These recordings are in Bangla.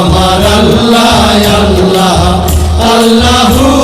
আমার আল্লাহ আল্লাহ আল্লাহু।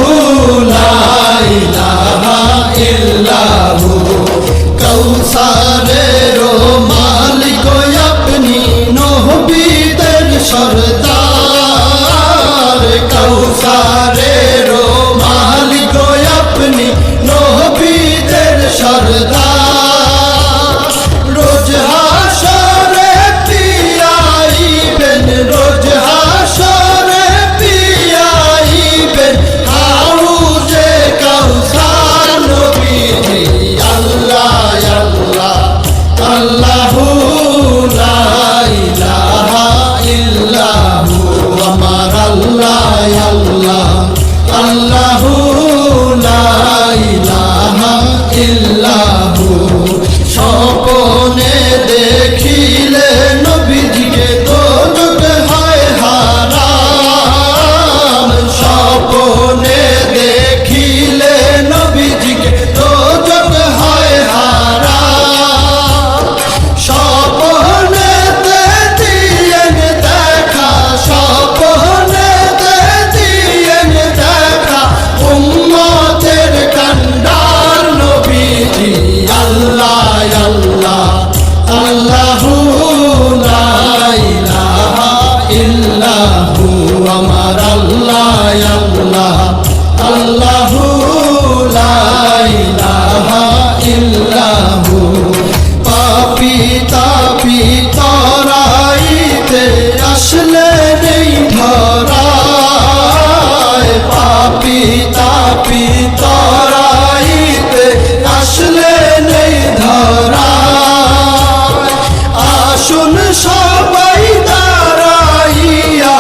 সবাই দাঁড়াইয়া,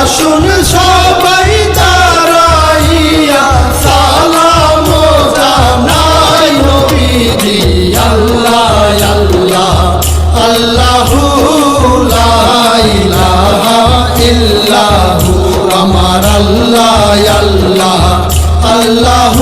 আসুন সবাই দাঁড়াইয়া, সালাম জানাই নবীজি, আল্লাহ আল্লাহ, আল্লাহু লা ইলাহা ইল্লাহু, আমার আল্লাহ আল্লাহ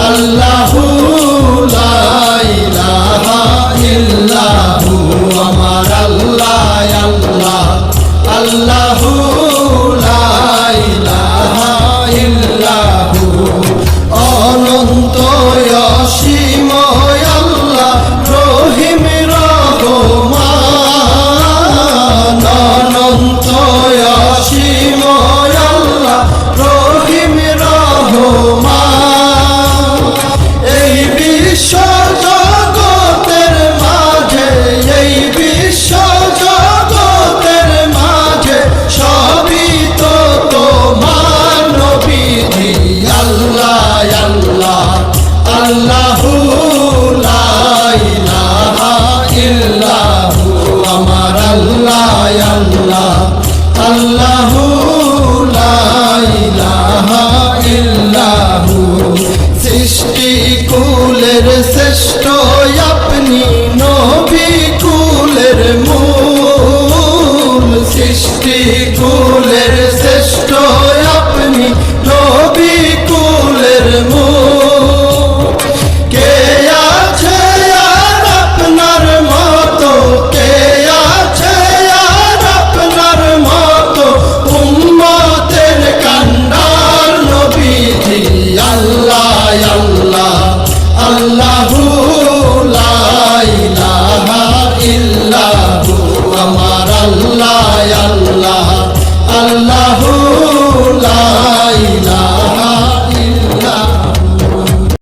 আল্লাহু আল্লাহু লা ইলাহা ইল্লাহু সৃষ্টি কুলের শ্রেষ্ঠ Allah